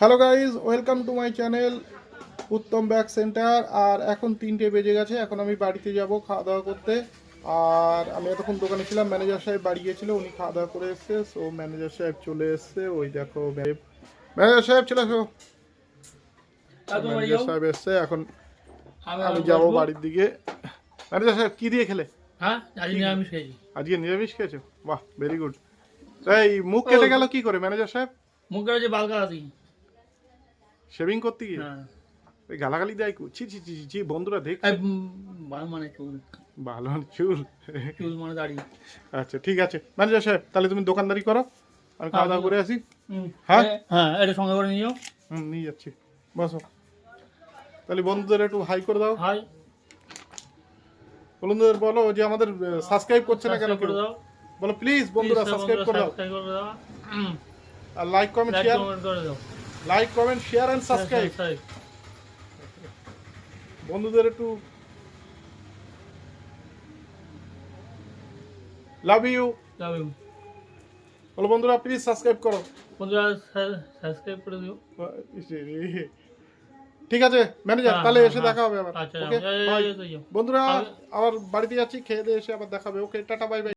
Hello guys welcome to my channel Uttam back centre আর এখন তিনটে বেজে গেছে এখন আমি বাড়িতে যাব খাওয়া দাওয়া করতে। আর আমি এতক্ষণ দোকানে ছিলাম ম্যানেজার সাহেব বাড়ি গিয়েছিল উনি খাওয়া দাওয়া করে এসছে। সো ম্যানেজার সাহেব চলে এসছে ওই দেখো ম্যানেজার সাহেব চলে আসো। ম্যানেজার সাহেব এসছে এখন আমি যাব বাড়ির দিকে। ম্যানেজার সাহেব কি দিয়ে খেলে? হ্যাঁ আজকে নিরামিষ খেয়েছো। বাহ ভেরি গুড এই মুখ কেটে গেল কি করে ম্যানেজার সাহেব? মুখে বাল কাটাতি শেভিং করতে গিয়ে? হ্যাঁ। ওই গালাগালি দেয় কো? ছি ছি ছি ছি, বন্ধুরা দেখ। বাল মানে চুল। ভালো মানে চুল। চুল মানে দাড়ি। আচ্ছা ঠিক আছে। ম্যানেজার সাহেব তাহলে তুমি দোকানদারি করো। আমি খাওয়া দাওয়া করে আসি। হ্যাঁ? হ্যাঁ এটা সঙ্গে করে নিও। হুম নিয়ে যাচ্ছি। বসো। তাহলে বন্ধুদের একটু হাই করে দাও। হাই। বন্ধুদের বলো যে আমাদের সাবস্ক্রাইব করছে না কেন করে দাও। বলো প্লিজ বন্ধুরা সাবস্ক্রাইব করে দাও। subscribe করে দাও। আর লাইক কমেন্ট শেয়ার করে দাও। Like comment share and subscribe বন্ধুদের একটু লাভ ইউ Love you. বলো বন্ধুরা প্লিজ সাবস্ক্রাইব করো। বন্ধুরা সাবস্ক্রাইব করে দিও। ঠিক আছে ম্যানেজার তাহলে হ্যাঁ, এসে হ্যাঁ। দেখা হবে আবার। আচ্ছা এই- বন্ধুরা আবার বাড়িতে যাচ্ছি খেয়ে দিয়ে এসে আবার দেখাবে। ওকে টাটা বাই বাই